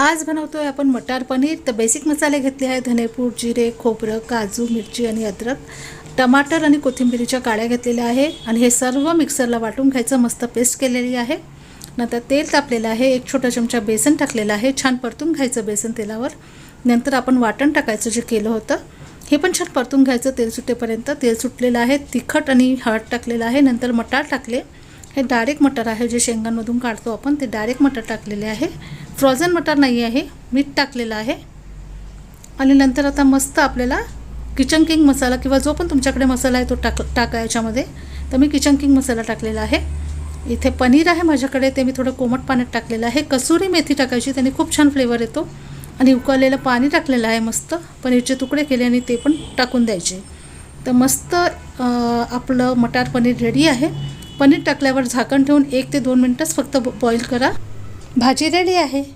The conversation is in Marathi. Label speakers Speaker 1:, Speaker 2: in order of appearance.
Speaker 1: आज बनवतोय आपण मटार पनीर. तर बेसिक मसाले घेतले आहे धनेपूड जिरे खोबरं काजू मिरची आणि अद्रक. टमाटर आणि कोथिंबिरीच्या काड्या घेतलेल्या आहे आणि हे सर्व मिक्सरला वाटून घ्यायचं. मस्त पेस्ट केलेली आहे. नंतर तेल तापलेलं आहे. एक छोटा चमचा बेसन टाकलेलं आहे. छान परतून घ्यायचं बेसन तेलावर. नंतर आपण वाटण टाकायचं जे केलं होतं. हे पण छान परतून घ्यायचं. तेल सुटेपर्यंत. तेल सुटलेलं आहे. तिखट आणि हळद टाकलेलं आहे. नंतर मटार टाकले. हे डायरेक्ट मटर आहे. जे शेंगांमधून काढतो आपण ते डायरेक्ट मटर टाकलेले आहे. फ्रोझन मटार नाही आहे मीठ टाकलेलं आहे. आणि नंतर आता मस्त आपल्याला किचन किंग मसाला किंवा जो पण तुमच्याकडे मसाला आहे तो टाक टाका याच्यामध्ये. तर मी किचन किंग मसाला टाकलेला आहे. इथे पनीर आहे माझ्याकडे ते मी थोडं कोमट पाण्यात टाकलेलं आहे. कसुरी मेथी टाकायची त्याने खूप छान फ्लेवर येतो. आणि उकळलेलं पाणी टाकलेलं आहे मस्त. पनीरचे तुकडे केले आणि ते पण टाकून द्यायचे. तर मस्त आपलं मटार पनीर रेडी आहे. पनीर टाकल्यावर झाकण ठेवून एक ते दोन मिनटंच फक्त बॉईल करा. भाजी रेडी आहे.